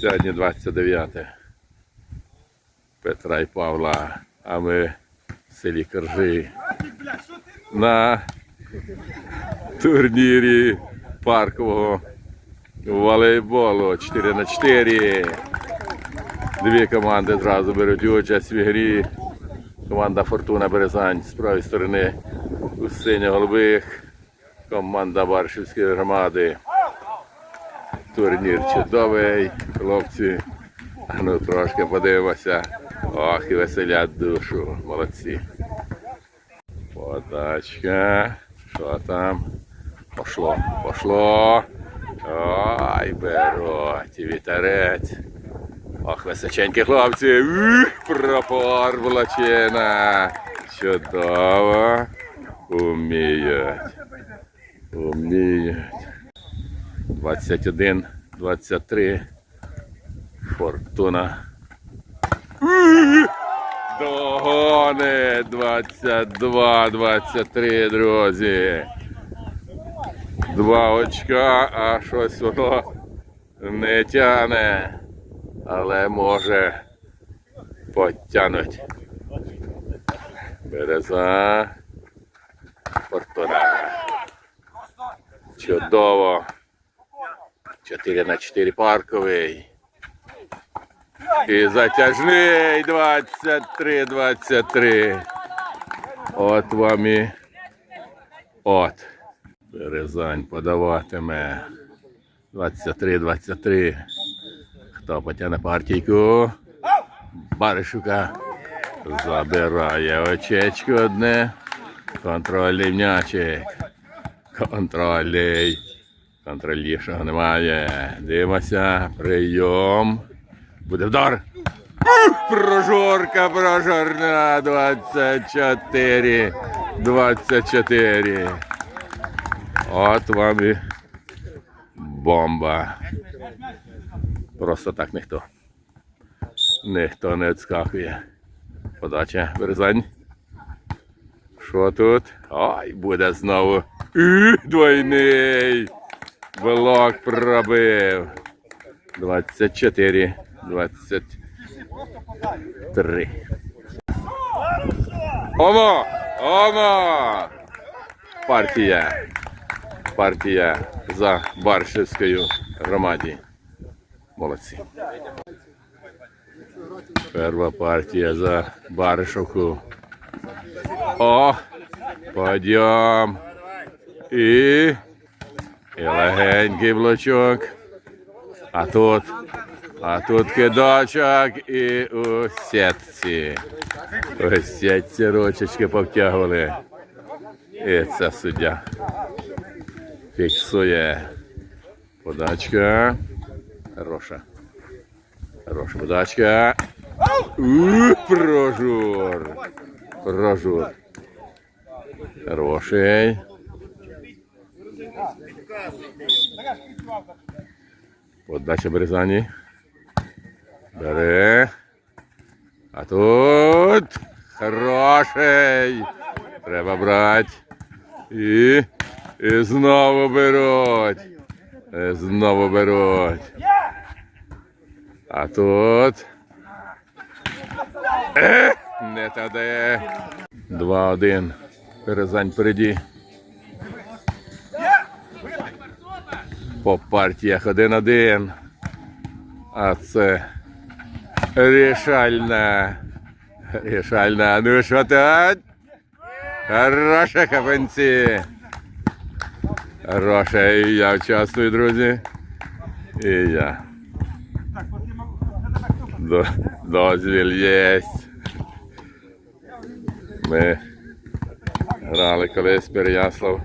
Сьогодні 29 Петра і Павла, а ми в селі Коржи на турнірі паркового волейболу 4 на 4 Дві команди зразу беруть участь в грі. Команда Фортуна Березань з правої сторони у синьо-голубих. Команда Баршівської громади. Турнір чудовий, хлопці. Ну трошки подивимося. Ох, і веселять душу. Молодці. Подачка. Що там? Пошло, пошло. Ой, беруть. Вітерець. Ох, височенькі хлопці. Ух, пропор волочина. Чудово. Уміють. Уміють. 21, 23. Фортуна. Догони 22, 23, друзі. Два очка, а щось воно не тяне, але може потягнуть. Береза. Фортуна. Чудово. 4 на 4 парковий. І затяжний 23-23. От вам і от. Березань подаватиме. 23-23. Хто потягне партійку? Баришука забирає очечко одне. Контрольний м'ячик. Контрольний. Контролішого немає. Дивимося. Прийом. Буде вдар. Прожорка, прожорна. 24. 24. От вам і бомба. Просто так ніхто. Ніхто не відскакує. Подача, Березань. Що тут? Ой, буде знову. Двойний. Блок пробив. 24, 23. Оно! Оно! Партія. Партія за Баршівською громаді. Молодці. Перша партія за Баришовку. О! Подйом. І. І легенький блочок. А тут. А тут кидочок і у сітці. У сітці ручечки повтягували. І це суддя. Фіксує. Подачка. Хороша. Хороша подачка. Прожур. Прожур. Хороший. Подача Березані. Бере. А тут хороший. Треба брати. І, і знову беруть. І знову беруть. А тут. Е, не туди. 2-1. Березань впереді. По партіях 1-1. А це рішальна. Рішальна. Ну що тут? Хороше капенці. Хороше. І я участвую, друзі. І я. До, дозвіл є. Ми грали колись Переяслав.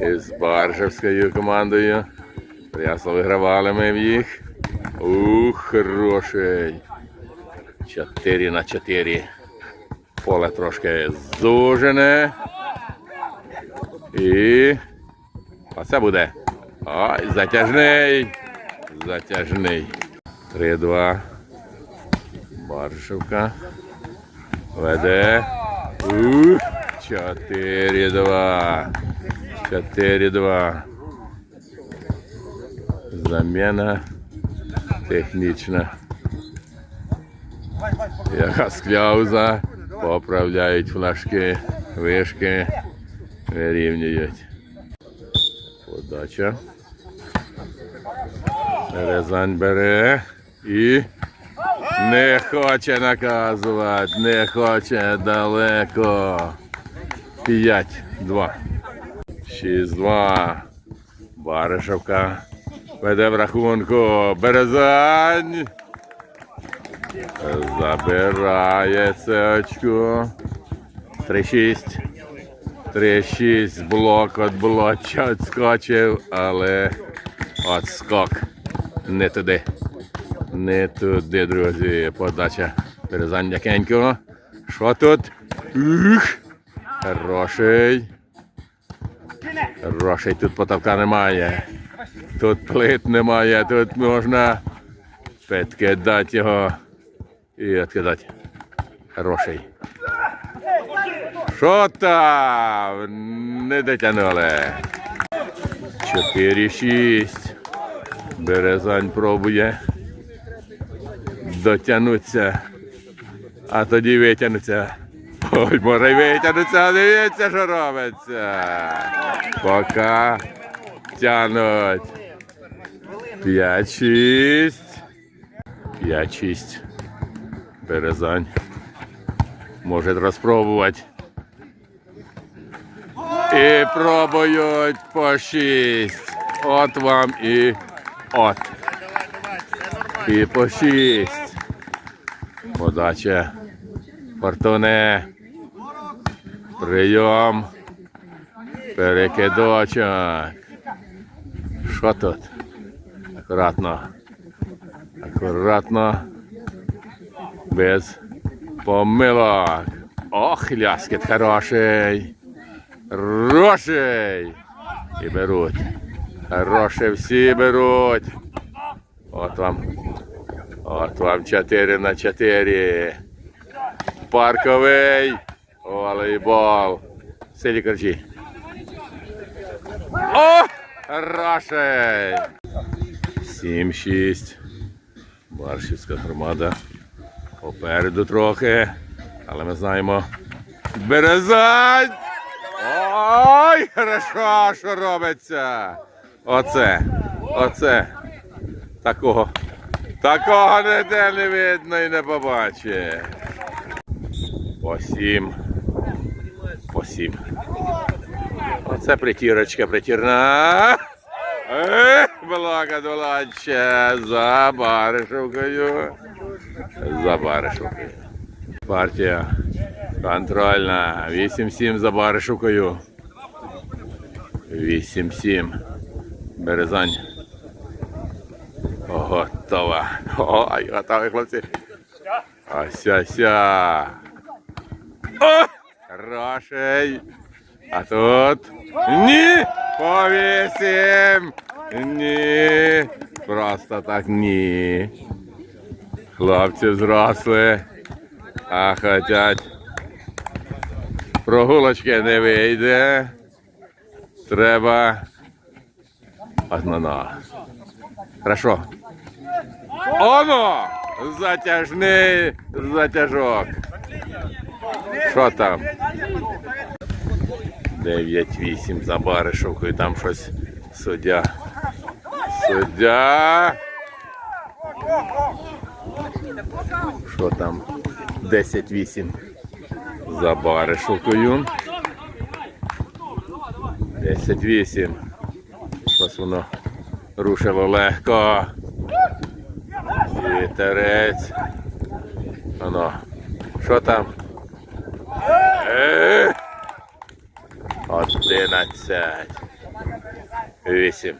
Із Баржевською командою. Ясно вигравали ми в їх. Ух, хороший. 4 на 4. Поле трошки зужене. І. Оце буде. Ой, затяжний. Затяжний. 3-2. Баршевка. Веде. Ух, 4-2. 4-2. Заміна технічна. Яка скляуза. Поправляють флажки, вишки, вирівнюють. Подача. Рязань бере і не хоче наказувати, не хоче далеко. 5-2. 6-2. Баришевка. Веде в рахунку. Березань. Забирає це очко. 3-6. 3-6. Блок від блоча відскочив, але отскок. Не туди. Не туди, друзі. Подача. Березань м'якенько. Що тут? Ух! Хороший. Хороший. Тут потолка немає. Тут плит немає. Тут можна підкидати його і відкидати. Хороший. Що там? Не дотягнули. 4-6. Березань пробує дотягнутися. А тоді витягнуться. Ой, може й витягнуться, дивіться, що робиться. Поки тянуть. 5-6. 5-6. Березань. Може розпробувати. І пробують по 6. От вам і от. І по 6. Подача. Фортуне. Прийом. Перекидочок. Що тут? Акуратно. Акуратно. Без помилок. Ох, ляскет хороший. Хороший. І беруть. Хороше всі беруть. От вам. От вам 4 на 4. Парковий волейбол. Селі корчі. О! Хороший. 7-6. Баршівська громада. Попереду трохи. Але ми знаємо. Березань! Ой, хорошо, що робиться. Оце. Оце. Такого. Такого ніде не видно і не побачить. По сім. По. Оце притірочка притірна. Ех, Блага долаче за Баришевкою. За Баришевкою. Партія контрольна. 8-7 за Баришевкою. 8-7. Березань. Готова. Ой, готові, хлопці. Ось. О! Хороший. А тут. Ні! Повісім! Ні! Просто так ні. Хлопці зросли, а хотять. Прогулочки не вийде. Треба. Одно. Хорошо. Оно! Затяжний затяжок. Що там? 9-8 за Баришовкою, там щось суддя. Суддя. Що там? 10-8 за Баришовкою. 10-8. Щось воно рушило легко. Вітерець. Воно. Що там? Одинадцять. Вісім.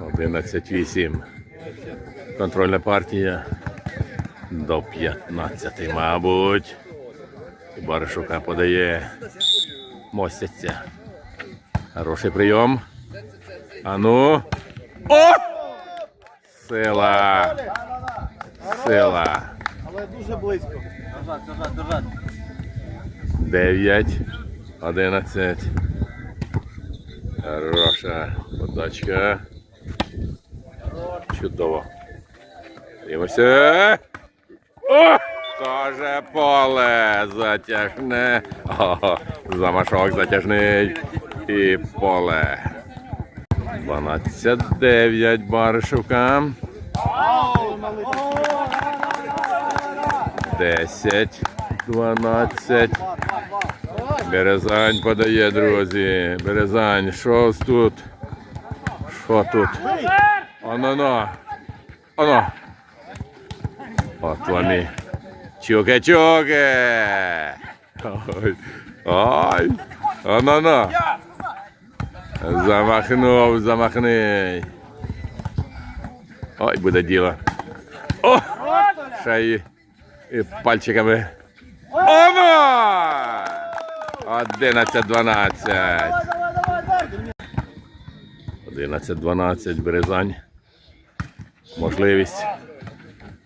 Одинадцять вісім. Контрольна партія. До 15, мабуть. Баришука подає. Мостяться. Хороший прийом. А ну. О! Сила. Сила. Але дуже близько. Держать, держать, держать. 9, 11. Хороша подачка. Чудово. Дивимося. О! Тоже поле затяжне. О, замашок затяжний. І поле. 12-9 Баришівка. 10, 12. Березань подає, друзі. Березань, що ось тут? Що тут? Оно-но. Оно. От вони. Чуке-чуке. Ой. Ой. Оно-но. Замахнув, замахни. Ой, буде діло. О! Ще і, і пальчиками. Оно! 11-12. 11-12 Березань. Можливість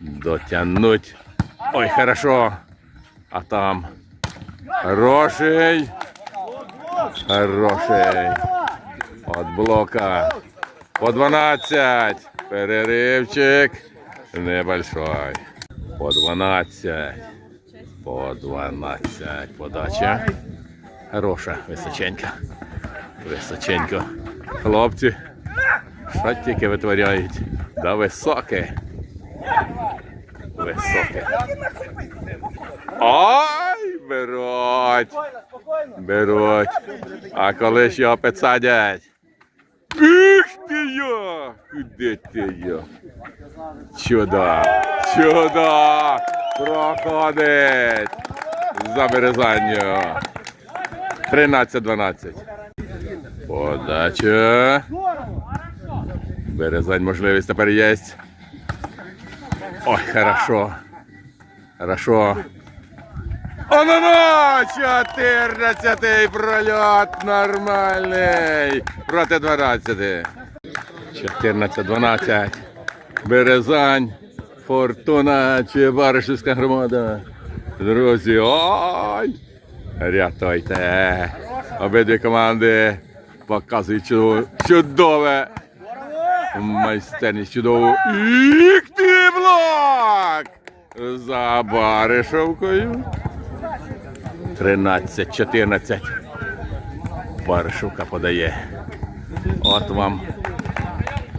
дотягнуть. Ой, хорошо. А там хороший. Хороший. От блока. По 12. Переривчик. Небольшой. По 12. По 12. Подача. Хороша, височенька. Височенько. Хлопці. Що тільки витворяють? Да високе. Високе. Ой, беруть. Беруть. А коли ж його підсадять? Ух ти йо! Куди ти йо? Чудо! Чудо! Проходить! За березанню. 13-12. Подача. Березань можливість тепер є. Ой, хорошо. Хорошо. Оно-но! 14 прольот нормальний. Проти 12. 14-12. Березань. Фортуна чи Баришівська громада. Друзі, ой! Рятуйте. Обидві команди показують чудове, майстерність чудову. Ік блок! За Баришовкою. 13-14. Баришовка подає. От вам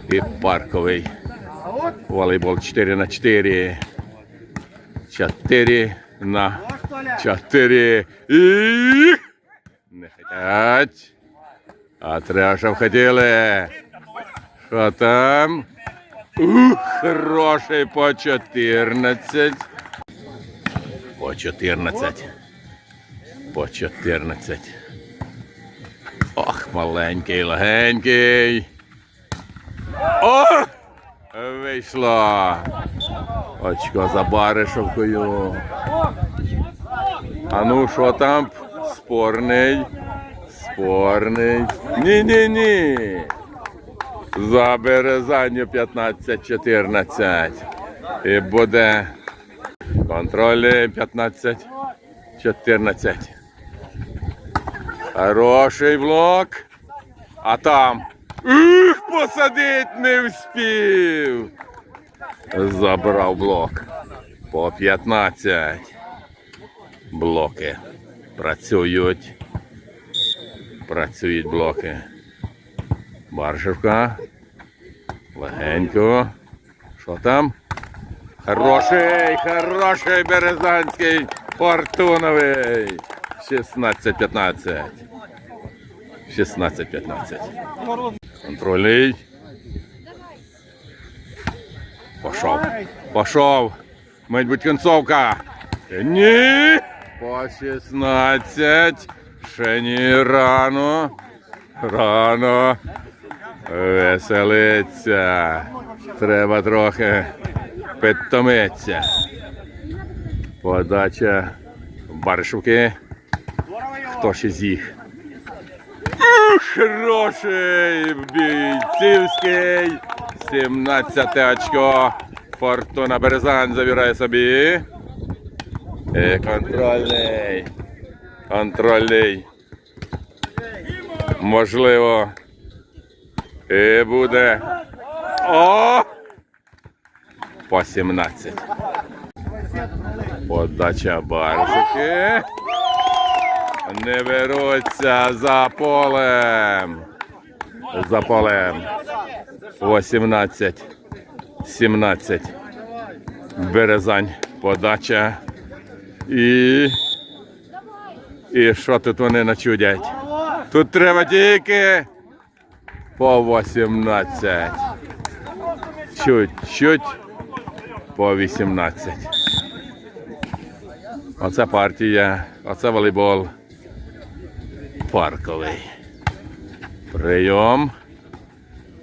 і парковий волейбол 4 на 4. 4 на 4. І не хотять. А треба, щоб хотіли. Що там? Ух, хороший по 14. По 14. По 14. Ох, маленький, легенький. О! Вийшло. Очко за Баришовкою. А ну, що там? Спорний. Спорний. Ні-ні-ні. За березанню 15-14. І буде контролі 15-14. Хороший блок. А там. Ух, посадить не вспів. Забрав блок. По 15. Блоки. Працюють. Працюють блоки. Баршевка. Легенько. Що там? Хороший, хороший березанський фортуновий. 16-15. 16-15. Контрольний. Пошов. Пошов. Мать бути кінцовка. Ні. По 16. Ще ні рано. Рано. Веселиться. Треба трохи підтомитися. Подача Баришівки. Хто ще їх? Хороший бійцівський. 17 очко. Фортуна Березань забирає собі. І контрольний. Контрольний. Можливо. І буде. О! по 17. Подача баржики. Не беруться за полем. За полем. 18. 17. Березань. Подача. І. І що тут вони начудять? Тут треба тільки по 18. Чуть-чуть по 18. Оце партія, оце волейбол парковий. Прийом.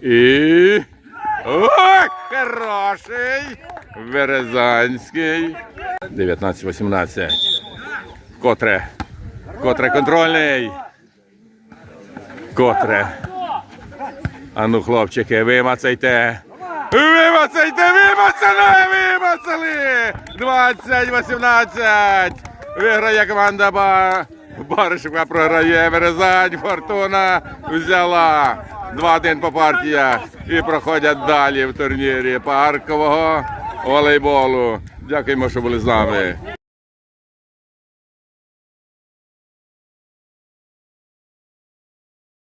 І. Ой, хороший! Березанський. 19-18. Котре. Котре контрольний. Котре. Ану, хлопчики, вимацайте. Вимацайте, вимацали, вимацали! 20-18. Виграє команда Ба... Баришка програє Березань. Фортуна взяла 2-1 по партіях і проходять далі в турнірі паркового волейболу. Дякуємо, що були з нами.